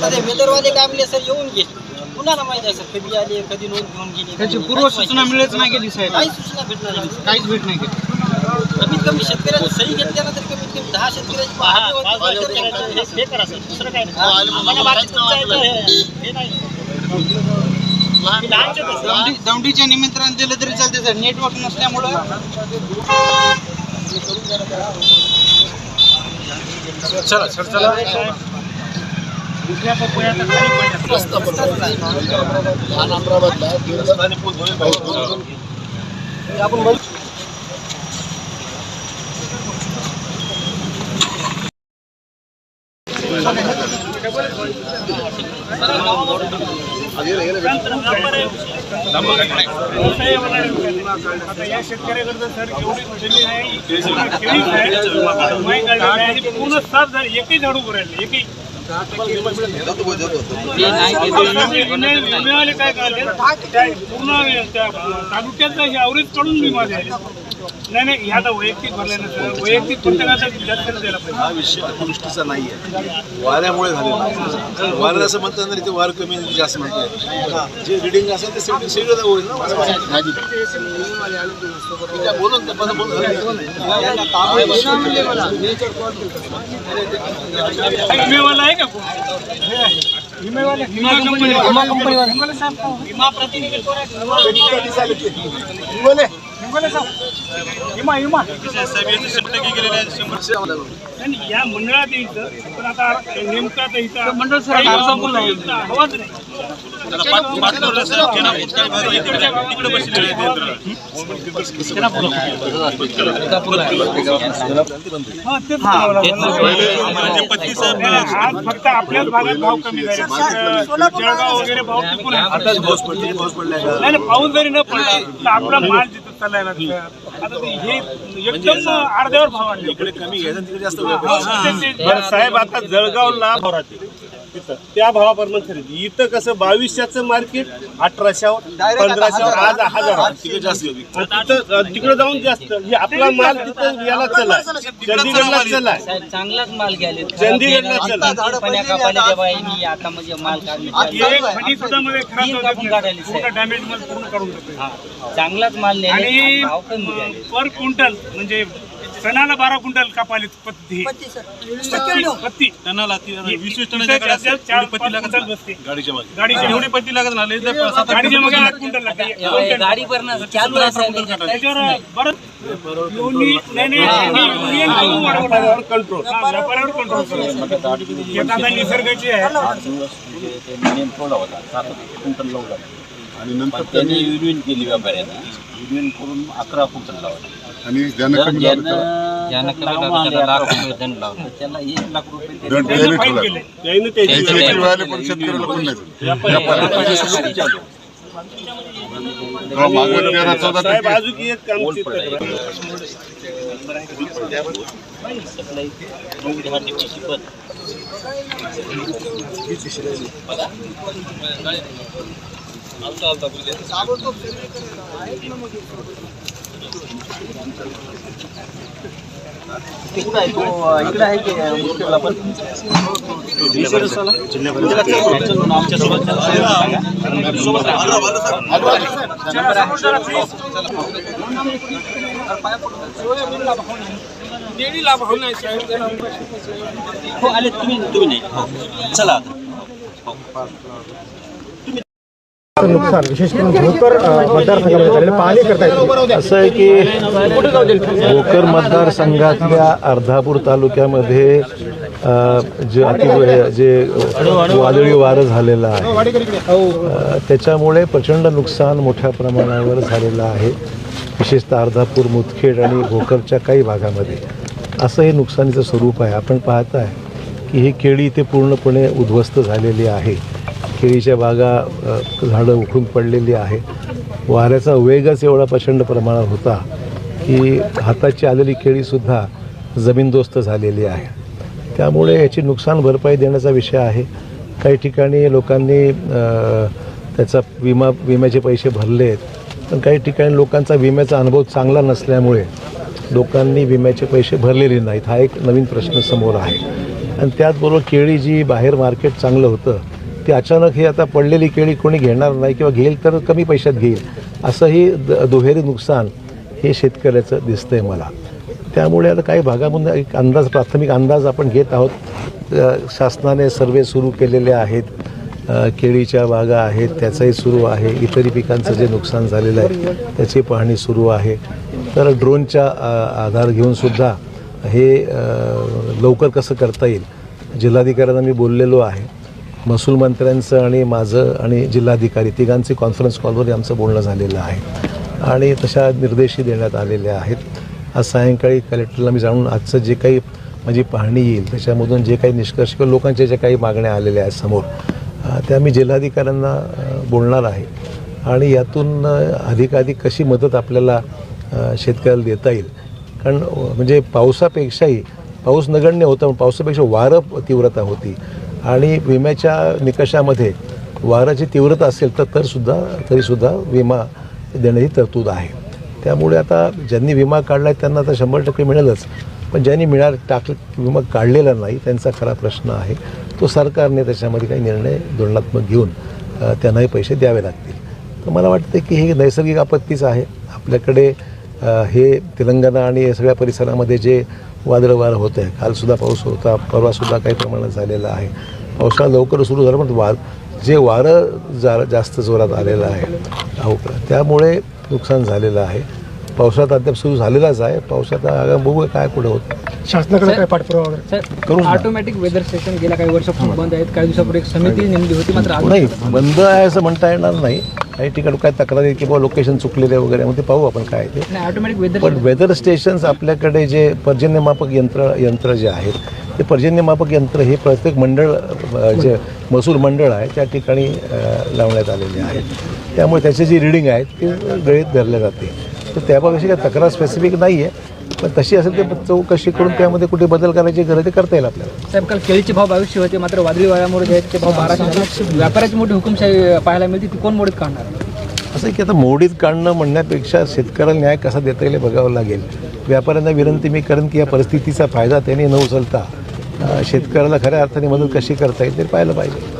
आता ते वेदरवाले काय म्हणले सर येऊन गेले. कुणाला माहिती आहे सर कधी आले कधी नोंद घेऊन गेले त्याची पूर्व सूचना मिळत नाही गेली साहेब. काही सूचना भेटणार नाही. काहीच भेट नाही गेली. कमीत कमी शेतकऱ्यांनी सही घेतल्यानंतर कमीत कमी दहा शेतकऱ्याची पाहणी होती. दौंडी दौंडीचे निमंत्रण दिलं तरी चालते सर. नेटवर्क नसल्यामुळं. चला सर चला. आता या शेतकऱ्याकडे सर एवढी जमीन आहे पूर्ण साफ झाली एकही झाडू करायला एकही काय पूर्ण हे अवरेज काढून विमा द्यायला नाही नाही ह्या आता वैयक्तिक भरले वैयक्तिक द्यायला पाहिजे. हा विषय अतिवृष्टीचा नाही आहे. वाऱ्यामुळे झालेला आहे. वाऱ्याला असं म्हणतात ना इथे वार कमी आणि जास्त म्हणतात. जे रिडिंग असेल ते सगळं सगळं होईल ना बोलून ते पण बोलून विमेवाला आहे का कोण? विमेवाला विमा कंपनी विमा कंपनी विमा प्रतिनिधी. या मंडळात यायचं पण आता नेमकं आता इथं मंडळ सर आवाज नाही हा, तेच म्हणावं लागलं. आज फक्त आपल्याच भागात भाव कमी झाले. जळगाव वगैरे भाव टिकून आहे. नाही नाही, पाऊस जरी न पडला तर आपला माल जिथं चाललाय ना तिथं, आता ते हे एकदम अर्ध्यावर भाव आणले. इकडे कमी घ्यायचा तिकडे जास्त साहेब आता जळगावला भाव राहते तिथं. त्या भावाप्रमाणे खरेदी. इथं कसं बावीसशेचं मार्केट अठराशेवर पंधराशेवर आज हजार. तिकडे. तिथं जाऊन जास्त. हे आपला माल तिथं याला चलाय चंदीगडला साहेब चांगलाच माल घ्यायले चंदीगडला आता म्हणजे माल काढले नाही. चांगलाच माल नेले आणि भाव कमी द्यायले पर क्विंटल म्हणजे सणाला बारा क्विंटल कापाले पत्ती पत्ती टनाला वीस टनाच्या गाड्या पत्ती लागत. बसते गाडीच्या मागे. गाडीच्या एवढी पत्ती लागत नाही. गाडीच्या मागे आठ क्विंटल लागते. काहीच त्याच्यावर. बरं. कंट्रोल व्यापाऱ्यावर कंट्रोल आता निसर्गाची आहे. क्विंटल लावला. आणि नंतर त्यांनी युनियन केली व्यापाऱ्यांना. युनियन करून अकरा क्विंटल लावला. आणि ज्यांना जर कमी ज्यानं ज्यानं कमी लावलं त्याला अकरा लाख रुपये दंड लावला. त्याला एक लाख रुपये दंड त्याने द्यायला फाईन ठेवला. केले त्यानं त्याची त्याचे विक्री व्हायला पण शेतकऱ्याला पण नाही व्यापारी चालू. तेव्हा मागं तेरा चौदा टक्के अजून एक काम बोल चित्र पडलाय. करा. हो आले तुम्ही तुम्ही नाही हो. चला आता नुकसान विशेष करून भोकर मतदारसंघामध्ये झालेलं पाहणी करता असं आहे की भोकर मतदारसंघातल्या अर्धापूर तालुक्यामध्ये जे अति जे वादळी वारं झालेलं आहे त्याच्यामुळे प्रचंड नुकसान मोठ्या प्रमाणावर झालेलं आहे. विशेषतः अर्धापूर मुदखेड आणि भोकरच्या काही भागामध्ये. असं हे नुकसानीचं स्वरूप आहे. आपण पाहत आहे की ही केळी इथे पूर्णपणे उद्ध्वस्त झालेली आहे. केळीच्या बागा झाडं उखडून पडलेली आहे वाऱ्याचा वेगच एवढा प्रचंड प्रमाणात होता की हाताची आलेली केळीसुद्धा जमीनदोस्त झालेली आहे. त्यामुळे याची नुकसान भरपाई देण्याचा विषय आहे. काही ठिकाणी लोकांनी त्याचा विमा विम्याचे पैसे भरले आहेत पण काही ठिकाणी लोकांचा विम्याचा अनुभव चांगला नसल्यामुळे लोकांनी विम्याचे पैसे भरलेले नाहीत. हा एक नवीन प्रश्न समोर आहे. आणि त्याचबरोबर केळी जी बाहेर मार्केट चांगलं होतं ते अचानक ही आता पडलेली केळी कोणी घेणार नाही किंवा घेईल तर कमी पैशात घेईल. असंही द दुहेरी नुकसान हे शेतकऱ्याचं दिसतंय मला. त्यामुळे आता काही भागामधून एक अंदाज प्राथमिक अंदाज आपण घेत आहोत. शासनाने सर्वे सुरू केलेले आहेत. केळीच्या बागा आहेत त्याचंही सुरू आहे. इतरही पिकांचं जे नुकसान झालेलं आहे त्याची पाहणी सुरू आहे. तर ड्रोनच्या आधार घेऊन सुद्धा हे लवकर कसं करता येईल जिल्हाधिकाऱ्यांना मी बोललेलो आहे. महसूल मंत्र्यांचं आणि माझं आणि जिल्हाधिकारी तिघांचे कॉन्फरन्स कॉलवर आमचं बोलणं झालेलं आहे. आणि तशा निर्देशही देण्यात आलेले आहेत. आज सायंकाळी कलेक्टरला मी जाणून आजचं जे काही माझी पाहणी येईल त्याच्यामधून जे काही निष्कर्ष किंवा लोकांच्या ज्या काही मागण्या आलेल्या आहेत समोर त्या मी जिल्हाधिकाऱ्यांना बोलणार आहे. आणि यातून अधिकाधिक कशी मदत आपल्याला शेतकऱ्याला देता येईल. कारण म्हणजे पावसापेक्षाही पाऊस नगण्य होता पण पावसापेक्षा वारं तीव्रता होती. आणि विम्याच्या निकषामध्ये वाराची तीव्रता असेल तर तरसुद्धा तरीसुद्धा विमा देण्याची तरतूद आहे. त्यामुळे आता ज्यांनी विमा काढला आहे त्यांना तर शंभर टक्के मिळेलच. पण ज्यांनी मिळा टाक विमा काढलेला नाही त्यांचा खरा प्रश्न आहे. तो सरकारने त्याच्यामध्ये काही निर्णय धोरणात्मक घेऊन त्यांनाही पैसे द्यावे लागतील. तर मला वाटतं की ही नैसर्गिक आपत्तीच आहे. आपल्याकडे हे तेलंगणा आणि या सगळ्या परिसरामध्ये जे वादळ वारं होतं आहे कालसुद्धा पाऊस होता परवासुद्धा काही प्रमाणात झालेला आहे. पावसाळा लवकर सुरू झाला पण वा जे वारं जा जास्त जोरात आलेलं आहे त्यामुळे नुकसान झालेलं आहे. पावसाळ्यात अद्याप सुरू झालेलाच आहे. पावसात बघूया काय पुढे होतं. शासनाकडे काय पाठपुरावा करू. ऑटोमॅटिक वेदर स्टेशन गेल्या काही वर्षापासून बंद आहेत. काही दिवसापूर्वी एक समिती नेमली होती मात्र अजून नाही बंद आहे असं म्हणता येणार नाही. काही ठिकाणी काय तक्रारी किंवा लोकेशन चुकलेले वगैरे मग ते पाहू आपण काय ते. ऑटोमॅटिक पण वेदर स्टेशन्स आपल्याकडे जे पर्जन्यमापक यंत्र यंत्र जे आहेत ते पर्जन्यमापक यंत्र हे प्रत्येक मंडळ जे महसूल मंडळ आहे त्या ठिकाणी लावण्यात आलेले आहेत. त्यामुळे त्याची जी रिडिंग आहे ती गळीत धरल्या जाते. तर त्याबाबत काही तक्रार स्पेसिफिक नाही आहे पण तशी असेल तर चौकशी करून त्यामध्ये कुठे बदल करायची गरज आहे ते करता येईल आपल्याला. साहेब काल केळीचे भाव बावीसशे होते मात्र वादळी वाऱ्यामुळे जे आहेत ते भाव बाराशे होते. व्यापाऱ्याची मोठी हुकुमशाही पाहायला मिळते ती कोण मोडीत काढणार? असं आहे की आता मोडीत काढणं म्हणण्यापेक्षा शेतकऱ्याला न्याय कसा देता येईल हे बघावं लागेल. व्यापाऱ्यांना विनंती मी करेन की या परिस्थितीचा फायदा त्यांनी न उचलता शेतकऱ्याला खऱ्या अर्थाने मदत कशी करता येईल ते पाहायला पाहिजे.